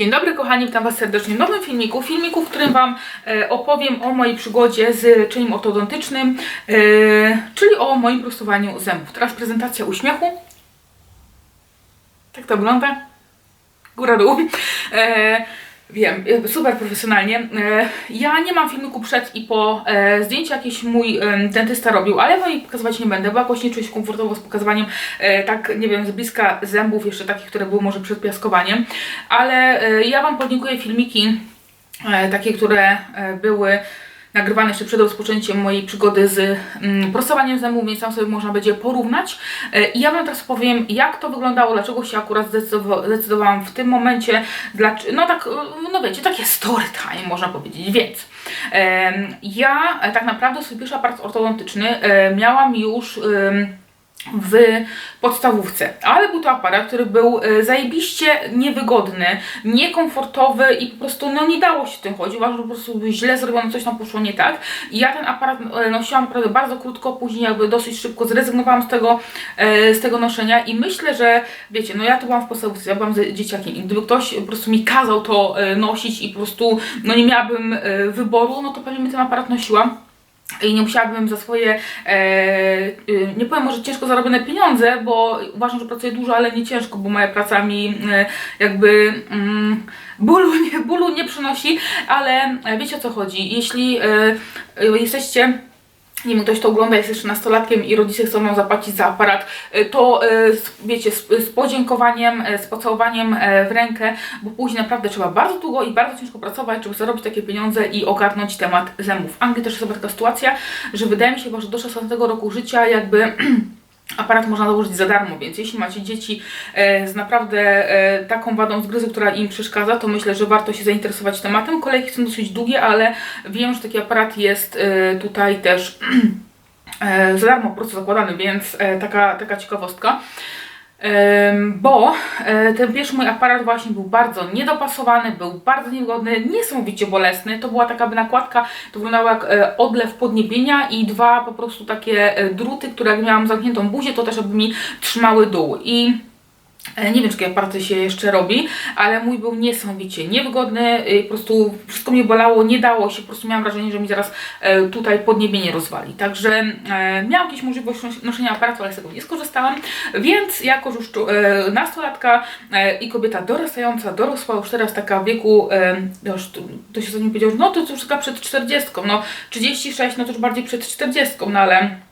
Dzień dobry kochani, witam Was serdecznie w nowym filmiku. Filmiku, w którym Wam e, opowiem o mojej przygodzie z leczeniem ortodontycznym, e, czyli o moim prostowaniu zębów. Teraz prezentacja uśmiechu. Tak to wygląda. Góra dół. Wiem, super profesjonalnie. E, ja nie mam filmiku przed i po. E, zdjęcia jakieś mój e, dentysta robił, ale Wam jej pokazywać nie będę, bo jakoś nie czuję się komfortowo z pokazywaniem tak, nie wiem, z bliska zębów, jeszcze takich, które były może przed piaskowaniem. Ale ja Wam podlinkuję filmiki takie, które były nagrywane jeszcze przed rozpoczęciem mojej przygody z mm, prostowaniem zębów, więc tam sobie można będzie porównać. E, I ja Wam teraz powiem, jak to wyglądało, dlaczego się akurat zdecydowa- zdecydowałam w tym momencie, no tak, no wiecie, takie story time można powiedzieć, więc ja e, tak naprawdę swój pierwszy aparat ortodontyczny e, miałam już... w podstawówce, ale był to aparat, który był e, zajebiście niewygodny, niekomfortowy i po prostu no nie dało się tym chodzić, uważam, że po prostu źle zrobiono, coś tam poszło nie tak. I ja ten aparat e, nosiłam naprawdę bardzo krótko, później jakby dosyć szybko zrezygnowałam z tego, e, z tego noszenia i myślę, że wiecie, no ja to byłam w podstawówce, ja byłam dzieciakiem i gdyby ktoś po prostu mi kazał to nosić i po prostu no nie miałabym wyboru, no to pewnie bym ten aparat nosiłam i nie musiałabym za swoje, e, y, nie powiem może ciężko zarobione pieniądze, bo uważam, że pracuję dużo, ale nie ciężko, bo moja praca mi e, jakby mm, bólu, nie, bólu nie przynosi, ale e, wiecie o co chodzi. Jeśli e, e, jesteście nie wiem, ktoś to ogląda, jest jeszcze nastolatkiem i rodzice chcą nam zapłacić za aparat, e, to z- wiecie, z, podziękowaniem, e, z pocałowaniem w rękę, bo później naprawdę trzeba bardzo długo i bardzo ciężko pracować, żeby zarobić takie pieniądze i ogarnąć temat zębów. W Anglii też jest taka sytuacja, że wydaje mi się, że do 16 roku życia jakby aparat można założyć za darmo, więc jeśli macie dzieci e, z naprawdę e, taką wadą zgryzu, która im przeszkadza, to myślę, że warto się zainteresować tematem. Kolejki są dosyć długie, ale wiem, że taki aparat jest e, tutaj też za darmo po prostu zakładany, więc taka, taka ciekawostka. Bo e, ten pierwszy mój aparat właśnie był bardzo niedopasowany, był bardzo niewygodny, niesamowicie bolesny. To była taka by nakładka, to wyglądało jak e, odlew podniebienia i dwa po prostu takie e, druty, które jak miałam zamkniętą buzię, to też jakby mi trzymały dół. I Nie wiem, czy aparaty się jeszcze robi, ale mój był niesamowicie niewygodny, y, po prostu wszystko mnie bolało, nie dało się, po prostu miałam wrażenie, że mi zaraz e, tutaj podniebienie rozwali. Także e, miałam jakieś możliwość nos- noszenia aparatu, ale z tego nie skorzystałam, więc jako już e, nastolatka e, i kobieta dorastająca, dorosła, już teraz taka w wieku, e, już to, się za nim powiedział, no to już taka przed 40, no 36, no to już bardziej przed 40, no ale...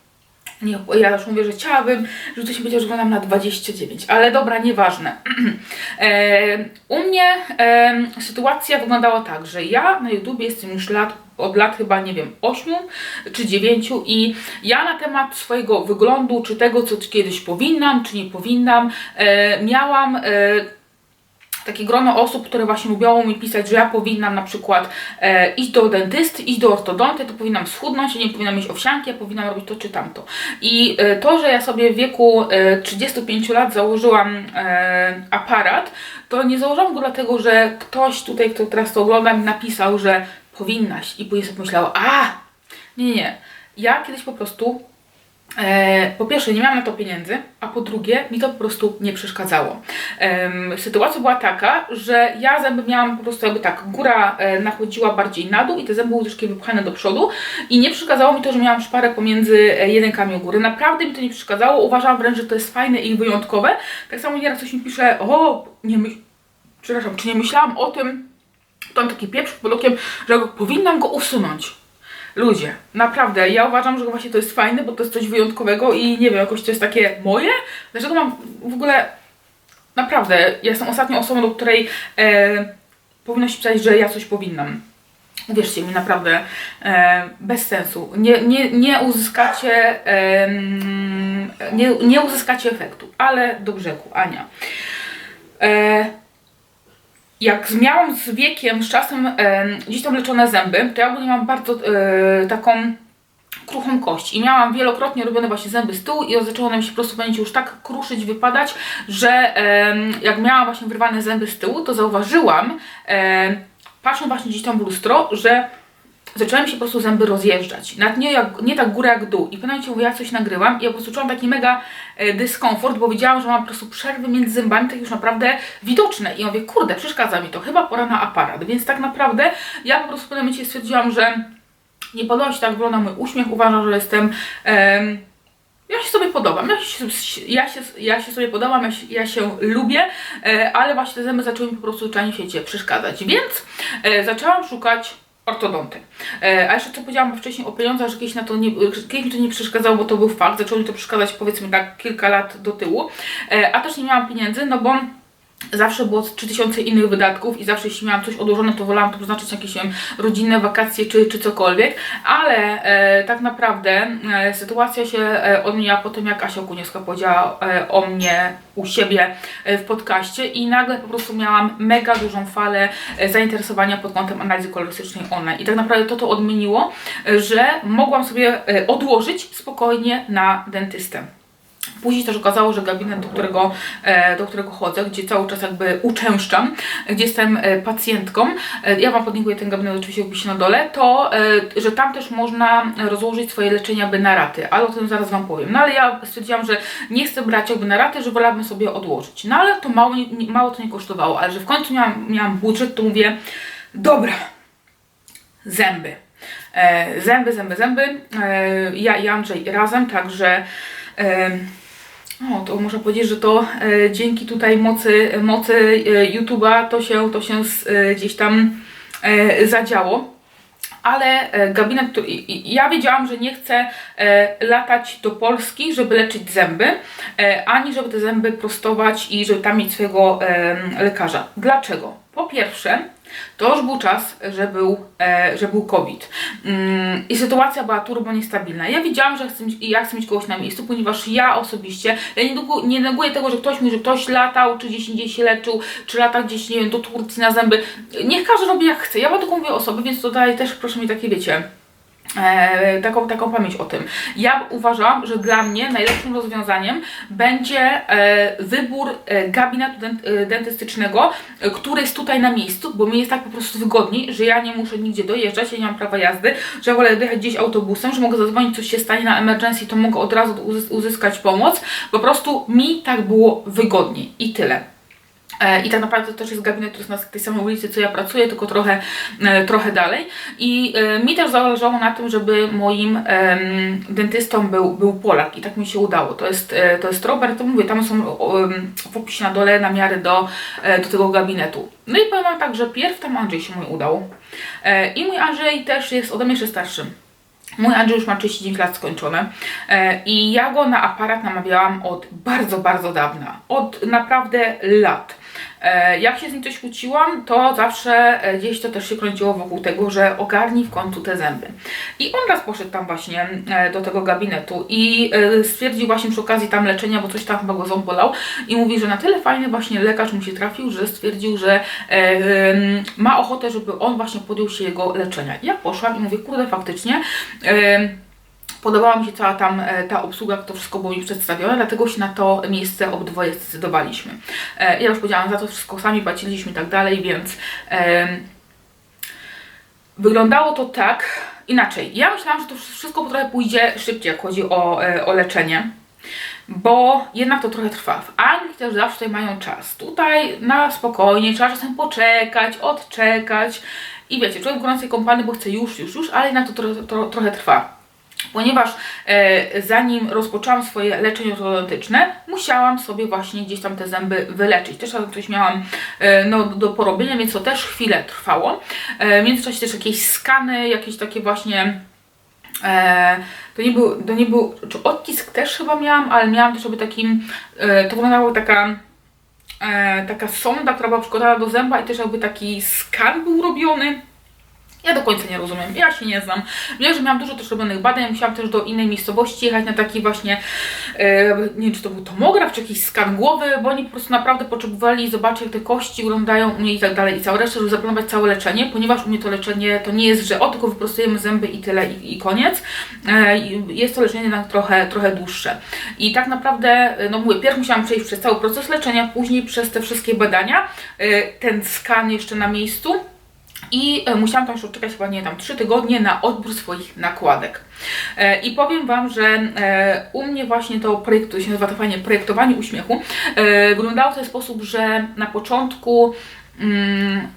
Nie, ja już mówię, że chciałabym, żeby ktoś mi powiedział, że wyglądam na 29, ale dobra, nieważne. e, u mnie e, sytuacja wyglądała tak, że ja na YouTubie jestem już lat, od lat chyba, nie wiem, 8 czy 9 i ja na temat swojego wyglądu, czy tego, co kiedyś powinnam, czy nie powinnam, e, miałam... E, takie grono osób, które właśnie lubiało mi pisać, że ja powinnam na przykład e, iść do dentysty, iść do ortodonty, to powinnam schudnąć, nie powinnam mieć owsianki, ja powinnam robić to czy tamto. I e, to, że ja sobie w wieku e, 35 lat założyłam e, aparat, to nie założyłam go dlatego, że ktoś tutaj, kto teraz to ogląda, mi napisał, że powinnaś. I później sobie pomyślała, a nie, nie. Ja kiedyś po prostu E, po pierwsze, nie miałam na to pieniędzy, a po drugie, mi to po prostu nie przeszkadzało. Sytuacja była taka, że ja zęby miałam po prostu jakby tak, góra e, nachodziła bardziej na dół i te zęby były troszkę wypchane do przodu i nie przeszkadzało mi to, że miałam szparę pomiędzy e, jedynkami u góry. Naprawdę mi to nie przeszkadzało, uważałam wręcz, że to jest fajne i wyjątkowe. Tak samo nieraz ktoś mi pisze, o, nie myśl... Przepraszam, czy nie myślałam o tym, to mam taki pieprz pod okiem, że powinnam go usunąć. Ludzie, naprawdę, ja uważam, że właśnie to jest fajne, bo to jest coś wyjątkowego i nie wiem, jakoś to jest takie moje. Dlaczego mam w ogóle. Naprawdę, ja jestem ostatnią osobą, do której e, powinno się pisać, że ja coś powinnam. Uwierzcie mi, naprawdę, e, bez sensu. Nie, nie, nie uzyskacie. em, nie, nie uzyskacie efektu, ale do brzegu, Ania. E, jak miałam z wiekiem, z czasem gdzieś tam leczone zęby, to ja ogólnie mam bardzo e, taką kruchą kość. I miałam wielokrotnie robione właśnie zęby z tyłu i zaczęło nam się po prostu będzie już tak kruszyć, wypadać, że jak miałam właśnie wyrwane zęby z tyłu, to zauważyłam, patrząc właśnie gdzieś tam w lustro, że zaczęły mi się po prostu zęby rozjeżdżać. Nawet nie, jak, nie tak górę jak dół. I momencie mówię, ja coś nagrywam i ja po prostu czułam taki mega e, dyskomfort, bo widziałam, że mam po prostu przerwy między zębami, tak już naprawdę widoczne. I ja mówię, kurde, przeszkadza mi to, chyba pora na aparat. Więc tak naprawdę ja po prostu w pewnym momencie stwierdziłam, że nie podoba się tak wygląda mój uśmiech, uważam, że jestem... em, ja się sobie podobam, ja się, ja się, ja się sobie podobam, ja się, ja się lubię, e, ale właśnie te zęby zaczęły mi po prostu zwyczajnie świecie przeszkadzać, więc e, zaczęłam szukać ortodonty. E, a jeszcze co powiedziałam wcześniej o pieniądzach, że kiedyś, na to nie, kiedyś mi to nie przeszkadzało, bo to był fakt, zaczęło mi to przeszkadzać powiedzmy tak kilka lat do tyłu, e, a też nie miałam pieniędzy, no bo Zawsze było 3000 innych wydatków i zawsze jeśli miałam coś odłożone, to wolałam to przeznaczyć jakieś nie wiem, rodzinne wakacje czy, czy cokolwiek, ale e, tak naprawdę e, sytuacja się e, odmieniła po tym, jak Asia Okuniewska powiedziała e, o mnie u siebie e, w podcaście i nagle po prostu miałam mega dużą falę e, zainteresowania pod kątem analizy kolorystycznej online i tak naprawdę to to odmieniło, e, że mogłam sobie e, odłożyć spokojnie na dentystę. Później też okazało, że gabinet, do którego, e, do którego chodzę, gdzie cały czas jakby uczęszczam, gdzie jestem e, pacjentką, e, ja Wam podlinkuję ten gabinet oczywiście w opisie na dole, to, że tam też można rozłożyć swoje leczenie jakby na raty, ale o tym zaraz Wam powiem. No ale ja stwierdziłam, że nie chcę brać jakby na raty, że wolałabym sobie odłożyć. No ale to mało, mało to nie kosztowało, ale że w końcu miałam, miałam budżet, to mówię, dobra, zęby. Zęby, zęby, zęby. Ja i Andrzej razem, także o, to muszę powiedzieć, że to e, dzięki tutaj mocy, mocy e, YouTube'a to się, to się e, gdzieś tam zadziało. Ale gabinet, ja wiedziałam, że nie chcę latać do Polski, żeby leczyć zęby, ani żeby te zęby prostować i żeby tam mieć swojego lekarza. Dlaczego? Po pierwsze, to już był czas, że był, e, że był COVID mm, i sytuacja była turbo niestabilna. Ja wiedziałam, że chcę mieć, ja chcę mieć kogoś na miejscu, ponieważ ja osobiście, ja nie, neguję- nie neguję tego, że ktoś mówi, że ktoś latał, czy gdzieś indziej się leczył, czy lata gdzieś, nie wiem, do Turcji na zęby. Niech każdy robi jak chce. Ja wam tylko mówię osoby, więc tutaj też proszę mi takie, wiecie, e, taką, taką pamięć o tym. Ja uważam, że dla mnie najlepszym rozwiązaniem będzie e, wybór e, gabinetu dent, dentystycznego, który jest tutaj na miejscu, bo mi jest tak po prostu wygodniej, że ja nie muszę nigdzie dojeżdżać, ja nie mam prawa jazdy, że wolę dojechać gdzieś autobusem, że mogę zadzwonić, coś się stanie na emergency, to mogę od razu uzys- uzyskać pomoc. Po prostu mi tak było wygodniej i tyle. E, I tak naprawdę to też jest gabinet, który jest na tej samej ulicy, co ja pracuję, tylko trochę, e, trochę dalej. I e, mi też zależało na tym, żeby moim dentystą był, był Polak i tak mi się udało. To jest, to jest Robert, to mówię, tam są w opisie na dole namiary do, do tego gabinetu. No i powiem Wam tak, że pierw tam Andrzej się mój udał. I mój Andrzej też jest ode mnie jeszcze starszy. Mój Andrzej już ma 39 lat skończone i ja go na aparat namawiałam od bardzo, bardzo dawna. Od naprawdę lat. E, jak się z nim coś kłóciłam, to zawsze e, gdzieś to też się kręciło wokół tego, że ogarnij w końcu te zęby. I on raz poszedł tam właśnie e, do tego gabinetu i stwierdził właśnie przy okazji tam leczenia, bo coś tam chyba go ząb bolał i mówi, że na tyle fajny właśnie lekarz mu się trafił, że stwierdził, że ma ochotę, żeby on właśnie podjął się jego leczenia. Ja poszłam i mówię, kurde, faktycznie. Podobała mi się cała tam e, ta obsługa, to wszystko było mi przedstawione, dlatego się na to miejsce obydwoje zdecydowaliśmy. E, Ja już powiedziałam, za to wszystko sami płaciliśmy i tak dalej, więc wyglądało to tak inaczej. Ja myślałam, że to wszystko trochę pójdzie szybciej, jak chodzi o, e, o leczenie. Bo jednak to trochę trwa. W Anglii też zawsze mają czas. Tutaj na spokojnie, trzeba czasem poczekać, odczekać. I wiecie, człowiek w gorącej kompanii, bo chce już, już, już, ale jednak to, tro, trochę trwa. Ponieważ e, zanim rozpoczęłam swoje leczenie ortodontyczne, musiałam sobie właśnie gdzieś tam te zęby wyleczyć. Też coś miałam e, no, do porobienia, więc to też chwilę trwało. E, w międzyczasie też jakieś skany, jakieś takie właśnie E, to nie był, to nie był, czy odcisk też chyba miałam, ale miałam też sobie takim, e, to wyglądało taka, e, taka sonda, która była przykładana do zęba i też jakby taki skan był robiony. Ja do końca nie rozumiem, ja się nie znam. Wiem, że miałam dużo też robionych badań, musiałam też do innej miejscowości jechać na taki właśnie, e, nie wiem czy to był tomograf, czy jakiś skan głowy, bo oni po prostu naprawdę potrzebowali zobaczyć jak te kości wyglądają u mnie i tak dalej i całe resztę, żeby zaplanować całe leczenie, ponieważ u mnie to leczenie to nie jest, że o tylko wyprostujemy zęby i tyle i, i koniec. E, jest to leczenie jednak trochę, trochę dłuższe. I tak naprawdę, e, no mówię, pierw musiałam przejść przez cały proces leczenia, później przez te wszystkie badania, ten skan jeszcze na miejscu, I e, musiałam tam jeszcze czekać chyba nie tam 3 tygodnie na odbór swoich nakładek. E, I powiem Wam, że e, u mnie właśnie to projekt, się nazywa to fajnie projektowanie uśmiechu, wyglądało w ten sposób, że na początku mm,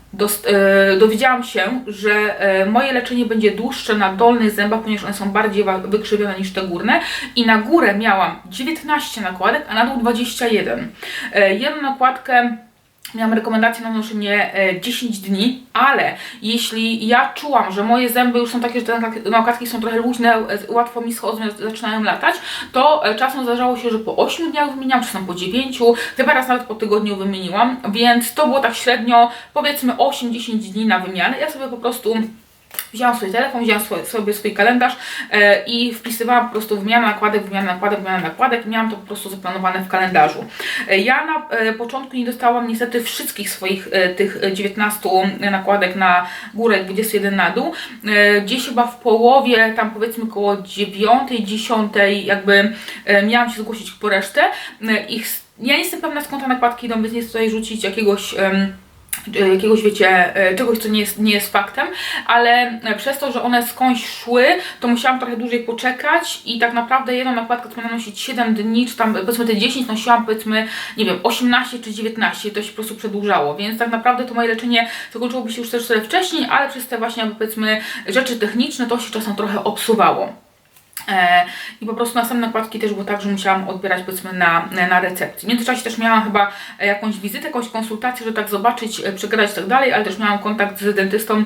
dowiedziałam się, że moje leczenie będzie dłuższe na dolnych zębach, ponieważ one są bardziej wykrzywione niż te górne i na górę miałam 19 nakładek, a na dół 21. E, jedną nakładkę Miałam rekomendację na noszenie e, 10 dni, ale jeśli ja czułam, że moje zęby już są takie, że te nakładki są trochę luźne, e, łatwo mi schodzą, zaczynają latać, to e, czasem zdarzało się, że po 8 dniach wymieniałam, czasem po 9, chyba raz nawet po tygodniu wymieniłam, więc to było tak średnio powiedzmy 8-10 dni na wymianę. Ja sobie po prostu Wzięłam swój telefon, wzięłam swój, sobie swój kalendarz e, i wpisywałam po prostu wymianę nakładek, wymianę nakładek, wymianę nakładek. Miałam to po prostu zaplanowane w kalendarzu. E, ja na e, początku nie dostałam niestety wszystkich swoich e, tych e, 19 nakładek na górę, 21 na dół. E, gdzieś chyba w połowie, tam powiedzmy koło 9, 10 jakby e, miałam się zgłosić po resztę. E, ich, ja nie jestem pewna skąd te nakładki idą, więc nie chcę tutaj rzucić jakiegoś... e, jakiegoś, wiecie, e, czegoś, co nie jest, nie jest faktem, ale e, przez to, że one skądś szły, to musiałam trochę dłużej poczekać i tak naprawdę jedną nakładkę, która nosić 7 dni, czy tam powiedzmy te 10, nosiłam powiedzmy, nie wiem, 18 czy 19, to się po prostu przedłużało, więc tak naprawdę to moje leczenie zakończyłoby się już też wcześniej, ale przez te właśnie powiedzmy rzeczy techniczne to się czasem trochę obsuwało. E, I po prostu następne nakładki też było tak, że musiałam odbierać powiedzmy na, na recepcji. W międzyczasie też miałam chyba e, jakąś wizytę, jakąś konsultację, że tak zobaczyć, e, przegadać i tak dalej, ale też miałam kontakt z dentystą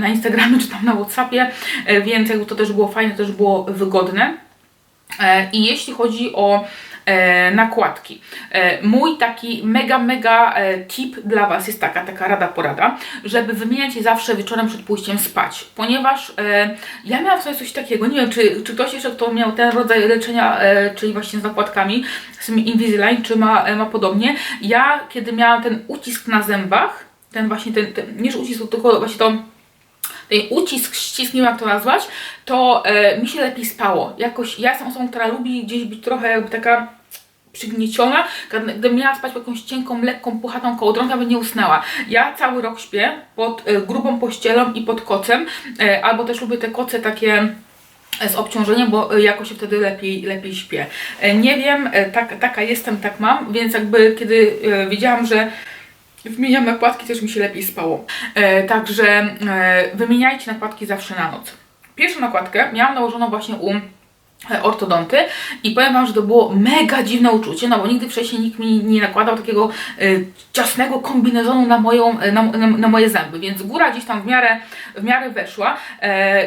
na Instagramie czy tam na Whatsappie, więc jakby to też było fajne, też było wygodne. I jeśli chodzi o nakładki. E, mój taki mega, mega e, tip dla Was jest taka, taka rada, porada, żeby wymieniać je zawsze wieczorem przed pójściem spać, ponieważ e, ja miałam sobie coś takiego, nie wiem, czy, czy ktoś jeszcze, kto miał ten rodzaj leczenia, e, czyli właśnie z nakładkami, z tym Invisalign, czy ma, e, ma podobnie. Ja, kiedy miałam ten ucisk na zębach, ten właśnie, ten, ten nie ucisk, tylko właśnie to ten ucisk, ścisk, nie jak to nazwać, to e, mi się lepiej spało. Jakoś ja jestem osobą, która lubi gdzieś być trochę jakby taka przygnieciona, Gdy- gdybym miała spać pod jakąś cienką, lekką, puchatą kołdrą, to bym nie usnęła. Ja cały rok śpię pod e, grubą pościelą i pod kocem, e, albo też lubię te koce takie e, z obciążeniem, bo e, jakoś się wtedy lepiej, lepiej śpię. E, Nie wiem, e, tak, taka jestem, tak mam, więc jakby kiedy e, że Wymieniam nakładki, też mi się lepiej spało. E, także e, wymieniajcie nakładki zawsze na noc. Pierwszą nakładkę miałam nałożoną właśnie u e, ortodonty i powiem Wam, że to było mega dziwne uczucie, no bo nigdy wcześniej nikt mi nie nakładał takiego e, ciasnego kombinezonu na, moją, e, na, na, na moje zęby, więc góra gdzieś tam w miarę, w miarę weszła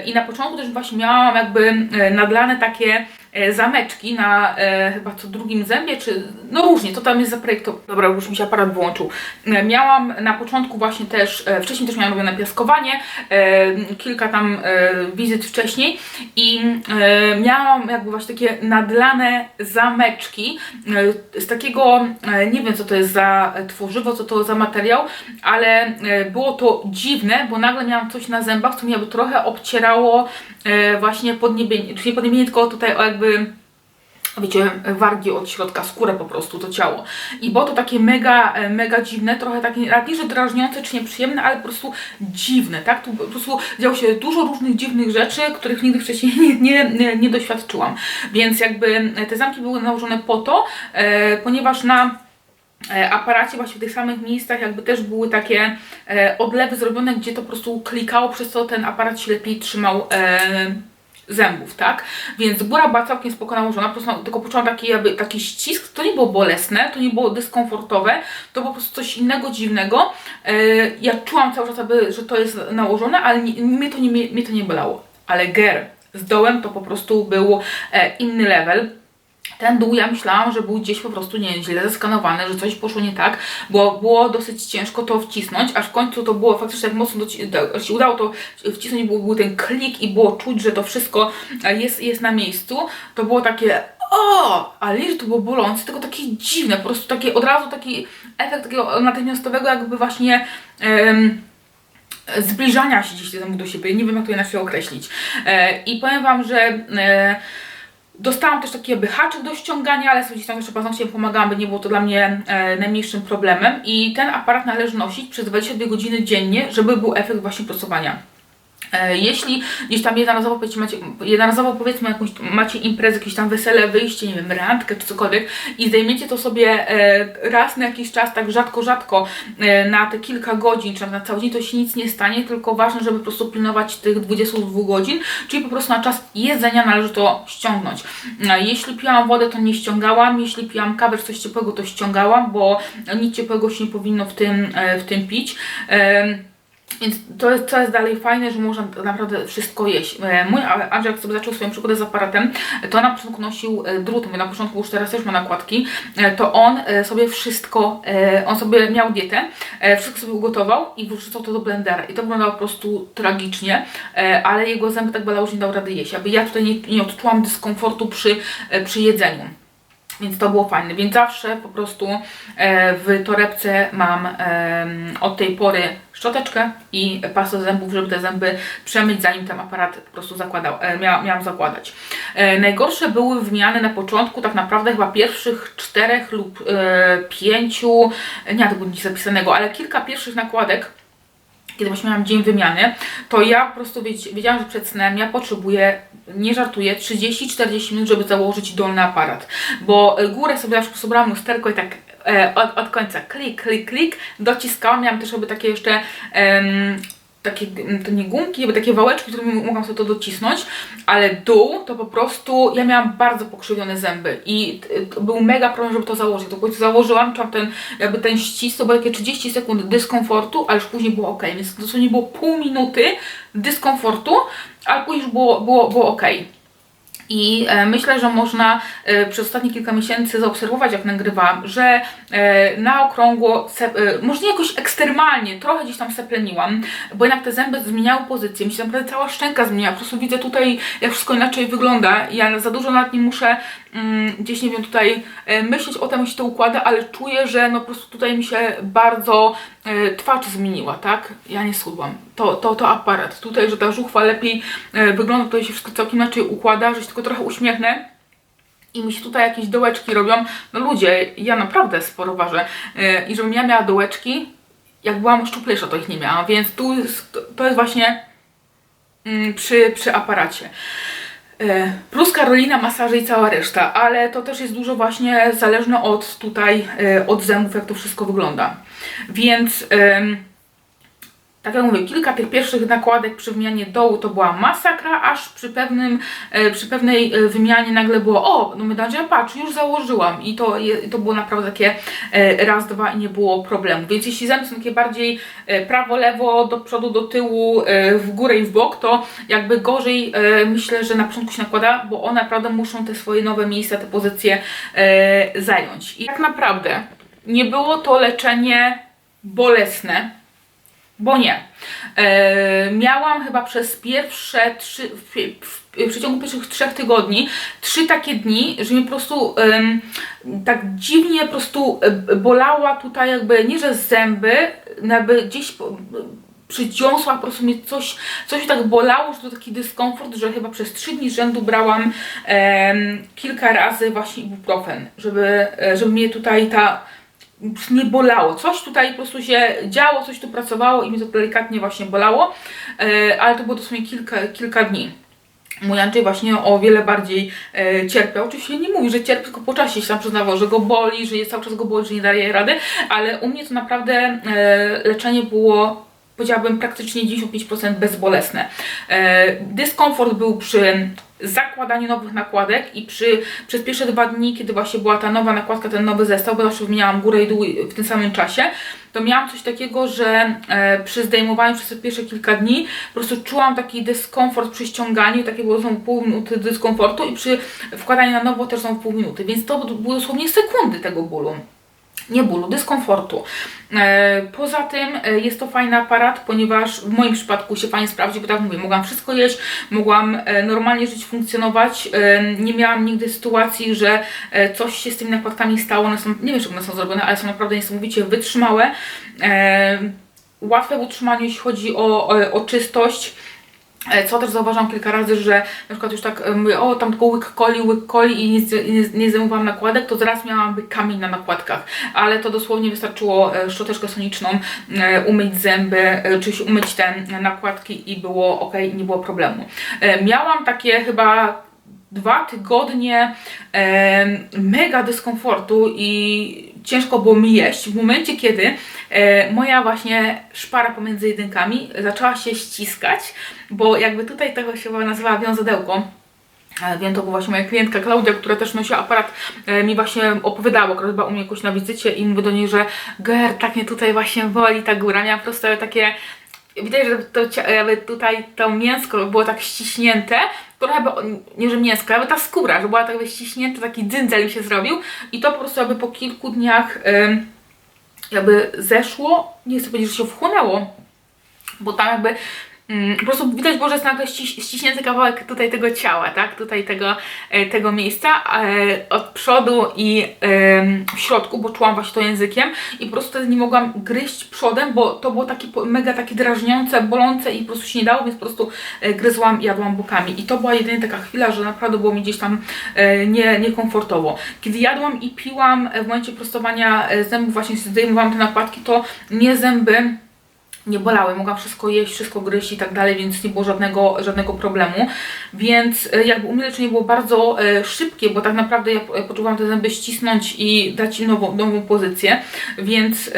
i na początku też właśnie miałam jakby nadlane takie zameczki na e, chyba co drugim zębie, czy no różnie, to tam jest zaprojektowane. Dobra, już mi się aparat wyłączył. E, miałam na początku właśnie też, e, wcześniej też miałam robione piaskowanie, e, kilka tam e, wizyt wcześniej i e, miałam jakby właśnie takie nadlane zameczki e, z takiego, e, nie wiem co to jest za tworzywo, co to za materiał, ale e, było to dziwne, bo nagle miałam coś na zębach, co mi jakby trochę obcierało e, właśnie podniebienie, czyli nie podniebienie, tylko tutaj o jakby wiecie, wargi od środka, skórę po prostu, to ciało. I było to takie mega, e, mega dziwne, trochę takie, nie, że drażniące czy nieprzyjemne, ale po prostu dziwne, tak? Tu po prostu działo się dużo różnych dziwnych rzeczy, których nigdy wcześniej nie, nie, nie, nie doświadczyłam. Więc jakby te zamki były nałożone po to, e, ponieważ na e, aparacie właśnie w tych samych miejscach jakby też były takie e, odlewy zrobione, gdzie to po prostu klikało, przez co ten aparat się lepiej trzymał e, zębów, tak? Więc góra była całkiem spoko nałożona, po prostu tylko poczułam taki, jakby, taki ścisk, to nie było bolesne, to nie było dyskomfortowe, to po prostu coś innego, dziwnego. E, ja czułam cały czas, że to jest nałożone, ale nie, mnie, to nie, mnie to nie bolało. Ale ger z dołem to po prostu był e, inny level. Ten dół ja myślałam, że był gdzieś po prostu nie źle zeskanowany, że coś poszło nie tak, bo było dosyć ciężko to wcisnąć, aż w końcu to było faktycznie tak mocno, się udało to wcisnąć, był, był ten klik i było czuć, że to wszystko e, jest, jest na miejscu. To było takie o, ale nie, że to było bolące, tylko takie dziwne, po prostu takie od razu taki efekt takiego natychmiastowego jakby właśnie zbliżania się gdzieś do siebie, nie wiem jak to inaczej określić. E, I powiem Wam, że e, Dostałam też taki jakby haczyk do ściągania, ale sobie gdzieś tam jeszcze paznokciem pomagałam, by nie było to dla mnie e, najmniejszym problemem. I ten aparat należy nosić przez 22 godziny dziennie, żeby był efekt właśnie prosowania. E, Jeśli gdzieś tam jednorazowo powiedzmy, macie, jednorazowo powiedzmy jakąś macie imprezę, jakieś tam wesele, wyjście, nie wiem, randkę czy cokolwiek i zdejmiecie to sobie e, raz na jakiś czas, tak rzadko, rzadko e, na te kilka godzin, czy na cały dzień, to się nic nie stanie, tylko ważne, żeby po prostu pilnować tych 22 godzin, czyli po prostu na czas jedzenia należy to ściągnąć. Jeśli piłam wodę, to nie ściągałam, jeśli piłam kawę coś ciepłego, to ściągałam, bo nic ciepłego się nie powinno w tym, w tym pić. Więc to jest, to jest dalej fajne, że można naprawdę wszystko jeść. E, Mój Andrzej, jak sobie zaczął swoją przygodę z aparatem, to na początku nosił e, drut, mówię na początku, już teraz też ma nakładki, e, to on sobie wszystko, on sobie miał dietę, wszystko sobie ugotował i wrzucał to do blendera. I to wyglądało po prostu tragicznie, ale jego zęby tak bolały, że nie dał rady jeść. Aby ja tutaj nie, nie odczułam dyskomfortu przy, przy jedzeniu. Więc to było fajne, więc zawsze po prostu e, w torebce mam od tej pory szczoteczkę i pastę zębów, żeby te zęby przemyć, zanim ten aparat po prostu zakładał, e, mia, miałam zakładać. E, najgorsze były wymiany na początku, tak naprawdę chyba pierwszych czterech lub pięciu, nie, to było nic zapisanego, ale kilka pierwszych nakładek, kiedy właśnie miałam dzień wymiany, to ja po prostu wiedz- wiedziałam, że przed snem ja potrzebuję, nie żartuję, 30-40 minut, żeby założyć dolny aparat. Bo e, górę sobie zawsze posuwałam lusterko i tak e, od, od końca klik, klik, klik, dociskałam. Miałam też jakby takie jeszcze em, takie, to nie gumki, jakby takie wałeczki, którymi mogłam sobie to docisnąć, ale dół to po prostu, ja miałam bardzo pokrzywione zęby i to był mega problem, żeby to założyć. To końcu założyłam, czułam ten, jakby ten ścisk, to było takie 30 sekund dyskomfortu, ale już później było ok, więc dosłownie było pół minuty dyskomfortu, ale później było, było, było ok. I e, myślę, że można e, przez ostatnie kilka miesięcy zaobserwować, jak nagrywam, że e, na okrągło, może nie jakoś ekstremalnie, trochę gdzieś tam sepleniłam, bo jednak te zęby zmieniały pozycję, mi się naprawdę cała szczęka zmieniła, po prostu widzę tutaj, jak wszystko inaczej wygląda. Ja za dużo nad nim muszę gdzieś, nie wiem, tutaj e, myśleć o tym, jak się to układa, ale czuję, że no po prostu tutaj mi się bardzo e, twarz zmieniła, tak? Ja nie schudłam. To, to, to aparat. Tutaj, że ta żuchwa lepiej e, wygląda, tutaj się wszystko całkiem inaczej układa, że się tylko trochę uśmiechnę i mi się tutaj jakieś dołeczki robią. No ludzie, ja naprawdę sporo ważę. I żebym ja miała dołeczki, jak byłam szczuplejsza, to ich nie miałam, więc tu jest, to, to jest właśnie mm, przy, przy aparacie. E, Plus Karolina, masaże i cała reszta, ale to też jest dużo właśnie zależne od tutaj, e, od zębów, jak to wszystko wygląda. Więc tak jak mówię, kilka tych pierwszych nakładek przy wymianie dołu to była masakra, aż przy, pewnym, e, przy pewnej e, wymianie nagle było, o, no my ja patrz, już założyłam i to, to było naprawdę takie e, raz, dwa i nie było problemu. Więc jeśli zęby są takie bardziej prawo, lewo, do przodu, do tyłu, w górę i w bok, to jakby gorzej myślę, że na początku się nakłada, bo one naprawdę muszą te swoje nowe miejsca, te pozycje zająć. I tak naprawdę nie było to leczenie bolesne, bo nie. E, miałam chyba przez pierwsze trzy, w, w, w przeciągu pierwszych trzech tygodni, trzy takie dni, że mi po prostu tak dziwnie po prostu e, bolała tutaj jakby, nie że zęby, no jakby gdzieś po, przy dziąsłach po prostu mnie coś, coś tak bolało, że to taki dyskomfort, że chyba przez trzy dni rzędu brałam kilka razy właśnie ibuprofen, żeby, e, żeby mnie tutaj ta nie bolało. Coś tutaj po prostu się działo, coś tu pracowało i mnie to delikatnie właśnie bolało, e, ale to było dosłownie kilka, kilka dni. Mój Andrzej właśnie o wiele bardziej e, cierpiał. Oczywiście nie mówi, że cierpi, tylko po czasie się tam przyznawał, że go boli, że jest cały czas go boli, że nie daje rady, ale u mnie to naprawdę e, leczenie było powiedziałabym praktycznie 95% bezbolesne. E, dyskomfort był przy zakładaniu nowych nakładek i przy, przez pierwsze dwa dni, kiedy właśnie była ta nowa nakładka, ten nowy zestaw, bo zawsze wymieniałam górę i dół w tym samym czasie, to miałam coś takiego, że e, przy zdejmowaniu przez pierwsze kilka dni po prostu czułam taki dyskomfort przy ściąganiu, takie było znowu pół minuty dyskomfortu i przy wkładaniu na nowo też znowu pół minuty, więc to były dosłownie sekundy tego bólu nie bólu, dyskomfortu. E, Poza tym e, jest to fajny aparat, ponieważ w moim przypadku się fajnie sprawdzi, bo tak mówię, mogłam wszystko jeść, mogłam e, normalnie żyć, funkcjonować. Nie miałam nigdy sytuacji, że coś się z tymi nakładkami stało. One są, nie wiem, czy one są zrobione, ale są naprawdę niesamowicie wytrzymałe. Łatwe w utrzymaniu, jeśli chodzi o, o czystość. E, Co też zauważam kilka razy, że na przykład już tak e, mówię, o tam tylko łyk coli, łyk coli i nie, nie, nie nakładek, to zaraz miałam kamień na nakładkach. Ale to dosłownie wystarczyło e, szczoteczkę soniczną, umyć zęby, czyś umyć te nakładki i było ok, nie było problemu. Miałam takie chyba dwa tygodnie mega dyskomfortu i ciężko było mi jeść w momencie, kiedy e, moja właśnie szpara pomiędzy jedynkami zaczęła się ściskać, bo jakby tutaj tego się nazywa wiązadełko. E, Wiem, to była właśnie moja klientka Klaudia, która też nosiła aparat, e, mi właśnie opowiadała, akurat była u mnie jakoś na wizycie i mówię do niej, że Ger, tak mnie tutaj właśnie boli ta góra. Miałam po prostu takie, widać, że to, tutaj to mięsko było tak ściśnięte, by, nie że mięsko, jakby ta skóra, że była tak jakby ściśnięta, taki dzyndzel mi się zrobił i to po prostu jakby po kilku dniach jakby zeszło, nie chcę powiedzieć, że się wchłonęło, bo tam jakby po prostu widać było, że jest nagle ściś, ściśnięty kawałek tutaj tego ciała, tak, tutaj tego, e, tego miejsca e, od przodu i w środku, bo czułam właśnie to językiem i po prostu wtedy nie mogłam gryźć przodem, bo to było takie mega takie drażniące, bolące i po prostu się nie dało, więc po prostu e, gryzłam jadłam bokami i to była jedynie taka chwila, że naprawdę było mi gdzieś tam nie, niekomfortowo. Kiedy jadłam i piłam w momencie prostowania zębów, właśnie zdejmowałam te nakładki, to nie zęby nie bolały, mogłam wszystko jeść, wszystko gryźć i tak dalej, więc nie było żadnego, żadnego problemu. Więc e, jakby u mnie leczenie było bardzo e, szybkie, bo tak naprawdę ja po- poczułam te zęby ścisnąć i dać im nową, nową pozycję, więc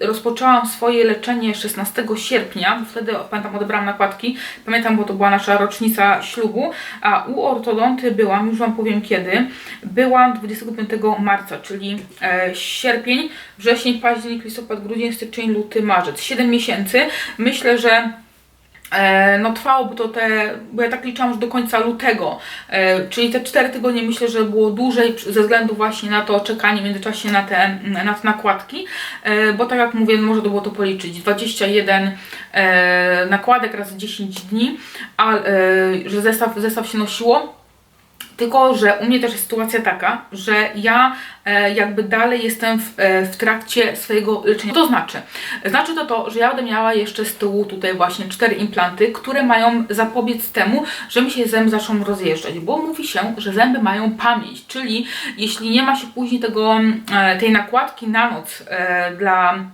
rozpoczęłam swoje leczenie 16 sierpnia, wtedy pamiętam odebrałam nakładki, pamiętam, bo to była nasza rocznica ślubu, a u ortodonty byłam, już Wam powiem kiedy, byłam 25 marca, czyli e, sierpień, wrzesień, październik, listopad, grudzień, styczeń, luty, marzec. 7 miesięcy. Myślę, że E, no trwałoby to te, bo ja tak liczyłam, że do końca lutego, e, czyli te 4 tygodnie myślę, że było dłużej ze względu właśnie na to czekanie w międzyczasie na te, na te nakładki, e, bo tak jak mówię, może to było to policzyć, 21 e, nakładek razy 10 dni, a, że zestaw, zestaw się nosiło, tylko, że u mnie też jest sytuacja taka, że ja e, jakby dalej jestem w, e, w trakcie swojego leczenia. To znaczy, znaczy to to, że ja będę miała jeszcze z tyłu tutaj właśnie cztery implanty, które mają zapobiec temu, że mi się zęby zaczną rozjeżdżać, bo mówi się, że zęby mają pamięć, czyli jeśli nie ma się później tego, e, tej nakładki na noc e, dla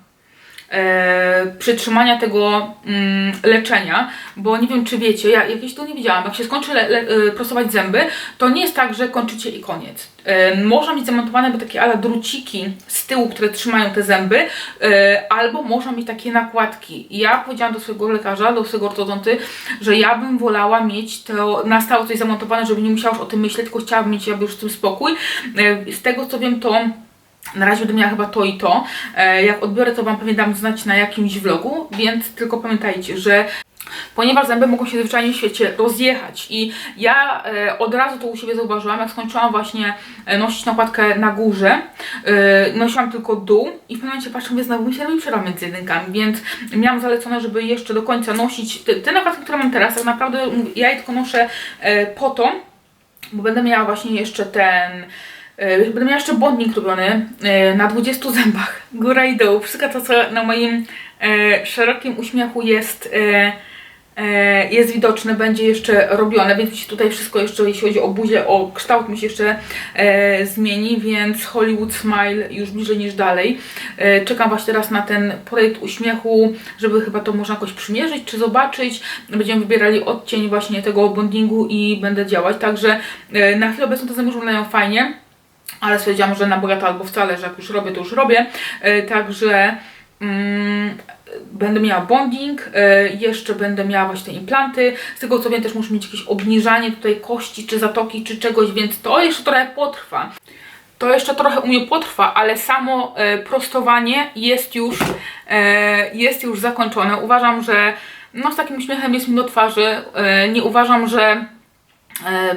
przytrzymania tego mm, leczenia, bo nie wiem czy wiecie, ja jakieś to nie widziałam, jak się skończy e, prostować zęby, to nie jest tak, że kończycie i koniec. E, można mieć zamontowane by takie ala druciki z tyłu, które trzymają te zęby, e, albo można mieć takie nakładki. Ja powiedziałam do swojego lekarza, do swojego ortodonty, że ja bym wolała mieć to na stałe coś zamontowane, żeby nie musiała już o tym myśleć, tylko chciałabym mieć jakby już z tym spokój. E, z tego co wiem, to na razie będę miała chyba to i to. E, Jak odbiorę, to Wam pewnie dam znać na jakimś vlogu, więc tylko pamiętajcie, że ponieważ zęby mogą się zwyczajnie w świecie rozjechać i ja e, od razu to u siebie zauważyłam, jak skończyłam właśnie e, nosić nakładkę na górze, nosiłam tylko dół i w pewnym momencie patrzę, mówię, znowu mi się robi przerwa między jedynkami, więc miałam zalecone, żeby jeszcze do końca nosić te, te nakładki, które mam teraz, tak naprawdę ja je tylko noszę po to, bo będę miała właśnie jeszcze ten Będę miała jeszcze bonding robiony e, na 20 zębach, góra i dół. Wszystko to, co na moim e, szerokim uśmiechu jest, e, e, jest widoczne, będzie jeszcze robione, więc się tutaj wszystko jeszcze, jeśli chodzi o buzię, o kształt mi się jeszcze e, zmieni, więc Hollywood Smile już bliżej niż dalej. E, czekam właśnie teraz na ten projekt uśmiechu, żeby chyba to można jakoś przymierzyć, czy zobaczyć. Będziemy wybierali odcień właśnie tego bondingu i będę działać, także e, na chwilę obecną już wyglądają fajnie ale stwierdziłam, że na bogato albo wcale, że jak już robię, to już robię. E, także mm, będę miała bonding, e, jeszcze będę miała właśnie te implanty. Z tego co wiem, też muszę mieć jakieś obniżanie tutaj kości, czy zatoki, czy czegoś, więc to jeszcze trochę potrwa. To jeszcze trochę u mnie potrwa, ale samo e, prostowanie jest już, jest już zakończone. Uważam, że no, z takim uśmiechem jest mi do twarzy. Nie uważam, że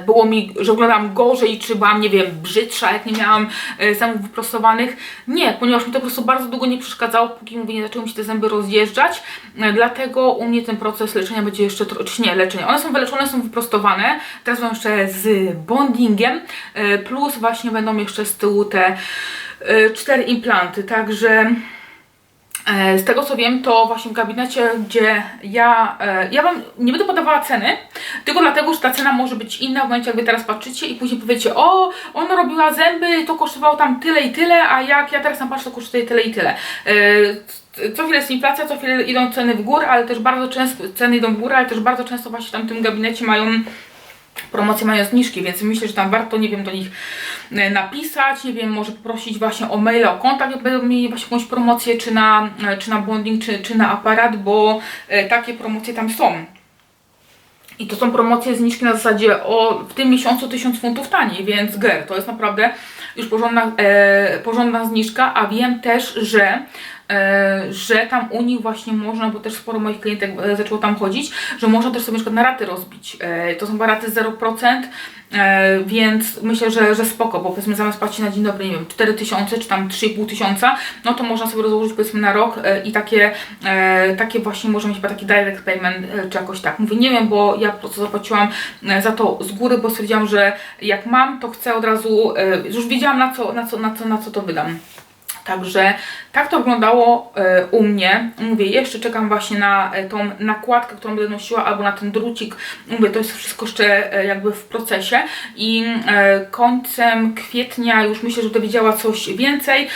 było mi, że wyglądałam gorzej, czy byłam, nie wiem, brzydsza, jak nie miałam e, zębów wyprostowanych. Nie, ponieważ mi to po prostu bardzo długo nie przeszkadzało, póki mówię, nie zaczęły mi się te zęby rozjeżdżać. E, Dlatego u mnie ten proces leczenia będzie jeszcze, czy nie, leczenia. One są wyleczone, są wyprostowane. Teraz mam jeszcze z bondingiem, e, plus właśnie będą jeszcze z tyłu te e, cztery implanty, także E, Z tego co wiem, to właśnie w gabinecie, gdzie ja, e, ja wam nie będę podawała ceny, tylko dlatego, że ta cena może być inna w momencie, jak wy teraz patrzycie i później powiecie, o, ona robiła zęby, to kosztowało tam tyle i tyle, a jak ja teraz tam patrzę, to kosztuje tyle i tyle. E, Co chwilę jest inflacja, co chwilę idą ceny w górę, ale też bardzo często, ceny idą w górę, ale też bardzo często właśnie tam w tym gabinecie mają promocje mają zniżki, więc myślę, że tam warto, nie wiem, do nich e, napisać, nie wiem, może poprosić właśnie o maile, o kontakt, jak będą mieli właśnie jakąś promocję, czy na, e, czy na bonding, czy, czy na aparat, bo e, takie promocje tam są. I to są promocje zniżki na zasadzie o w tym miesiącu 1000 funtów taniej, więc ger, to jest naprawdę już porządna, e, porządna zniżka, a wiem też, że że tam u nich właśnie można, bo też sporo moich klientek e, zaczęło tam chodzić, że można też sobie na przykład na raty rozbić. E, to są raty 0%, e, więc myślę, że, że spoko, bo powiedzmy zamiast płacić na dzień dobry, nie wiem, 4000 czy tam 3,5 tysiąca, no to można sobie rozłożyć powiedzmy na rok e, i takie, e, takie właśnie może mieć chyba taki direct payment e, czy jakoś tak. Mówię, nie wiem, bo ja po prostu zapłaciłam e, za to z góry, bo stwierdziłam, że jak mam, to chcę od razu, e, już wiedziałam na co, na co, na co, na co to wydam. Także tak to wyglądało e, u mnie. Mówię, jeszcze czekam właśnie na e, tą nakładkę, którą będę nosiła, albo na ten drucik. Mówię, to jest wszystko jeszcze e, jakby w procesie i końcem kwietnia już myślę, że będę wiedziała coś więcej.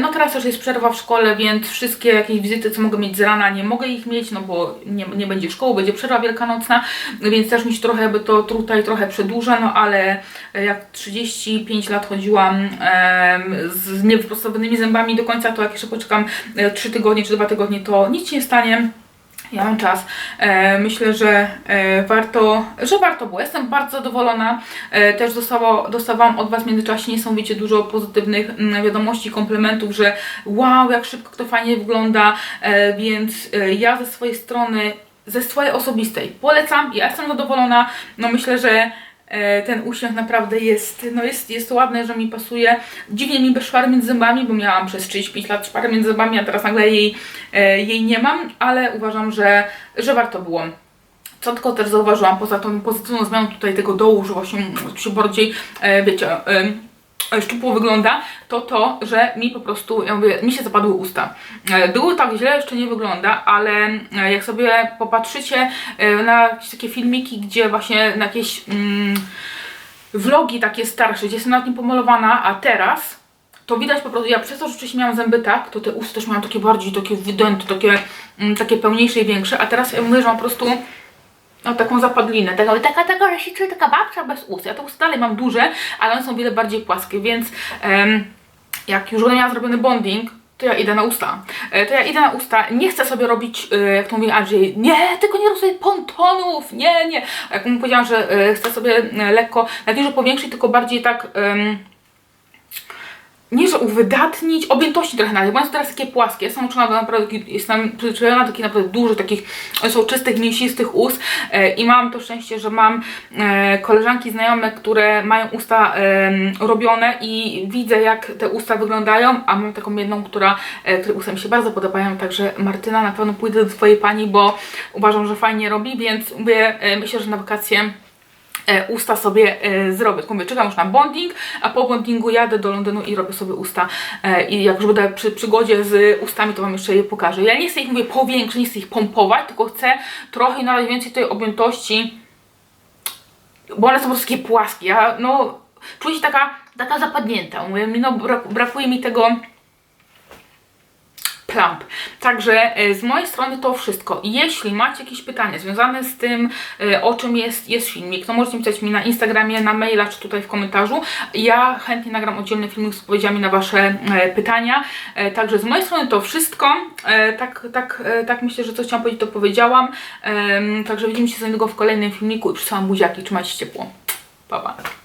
No teraz też jest przerwa w szkole, więc wszystkie jakieś wizyty, co mogę mieć z rana, nie mogę ich mieć, no bo nie, nie będzie szkoły, będzie przerwa wielkanocna, więc też mi się trochę jakby to tutaj trochę przedłuża, no ale jak 35 lat chodziłam z niewyprostowanymi zębami do końca, to jak jeszcze poczekam 3 tygodnie czy 2 tygodnie, to nic nie stanie. Ja mam czas. E, myślę, że e, warto, że warto było. Jestem bardzo zadowolona. E, też dostało, dostawałam od Was w międzyczasie niesamowicie dużo pozytywnych mm, wiadomości, komplementów, że wow, jak szybko to fajnie wygląda, e, więc e, ja ze swojej strony, ze swojej osobistej polecam. Ja jestem zadowolona. No myślę, że E, ten uśmiech naprawdę jest, no jest, jest ładny, że mi pasuje. Dziwnie mi bez szpary między zębami, bo miałam przez 35 lat szparę między zębami, a teraz nagle jej, e, jej nie mam, ale uważam, że, że warto było. Co tylko też zauważyłam, poza tą pozytywną zmianą tutaj tego dołu, że właśnie się bardziej, e, wiecie, e, szczupło wygląda, to to, że mi po prostu, ja mówię, mi się zapadły usta. E, Było tak źle, jeszcze nie wygląda, ale e, jak sobie popatrzycie e, na jakieś takie filmiki, gdzie właśnie na jakieś mm, vlogi takie starsze, gdzie jestem nawet nie pomalowana, a teraz to widać po prostu, ja przez to, że wcześniej miałam zęby tak, to te usta też miałam takie bardziej takie wydęte, takie, mm, takie pełniejsze i większe, a teraz ja mówię, że mam po prostu no, taką zapadlinę, taka, taka, taka, że się czuję taka babcia bez ust. Ja te usta dalej mam duże, ale one są wiele bardziej płaskie, więc em, jak już będę miała zrobiony bonding, to ja idę na usta. E, To ja idę na usta. Nie chcę sobie robić, e, jak to mówi Andrzej, nie, tylko nie rób sobie pontonów, nie, nie. Jak mu powiedziałam, że e, chcę sobie e, lekko, że powiększyć, tylko bardziej tak... nie, że uwydatnić, objętości trochę nadać, bo one są teraz takie płaskie. Jestem uczona do naprawdę, jestem przyzwyczajona do takich naprawdę dużych, takich, są czystych, mięsistych ust e, i mam to szczęście, że mam e, koleżanki znajome, które mają usta em, robione i widzę jak te usta wyglądają, a mam taką jedną, która, e, której usta mi się bardzo podobają, także Martyna, na pewno pójdę do twojej pani, bo uważam, że fajnie robi, więc mówię, e, myślę, że na wakacje e, usta sobie e, zrobię. Mówię, czekam już na bonding, a po bondingu jadę do Londynu i robię sobie usta. E, I jak już będę przy przygodzie z ustami, to Wam jeszcze je pokażę. Ja nie chcę ich, mówię, powiększyć, nie chcę ich pompować, tylko chcę trochę nadać więcej tej objętości, bo one są po prostu takie płaskie. Ja, no, czuję się taka, taka zapadnięta. Mówię, no, brak, brakuje mi tego plump. Także e, z mojej strony to wszystko. Jeśli macie jakieś pytania związane z tym, e, o czym jest, jest filmik, to możecie pisać mi na Instagramie, na maila, czy tutaj w komentarzu. Ja chętnie nagram oddzielny filmik z odpowiedziami na Wasze e, pytania. E, Także z mojej strony to wszystko. E, Tak, tak, tak myślę, że co chciałam powiedzieć, to powiedziałam. Także widzimy się za niedługo w kolejnym filmiku i przysyłam buziaki. Trzymajcie się ciepło. Pa, pa.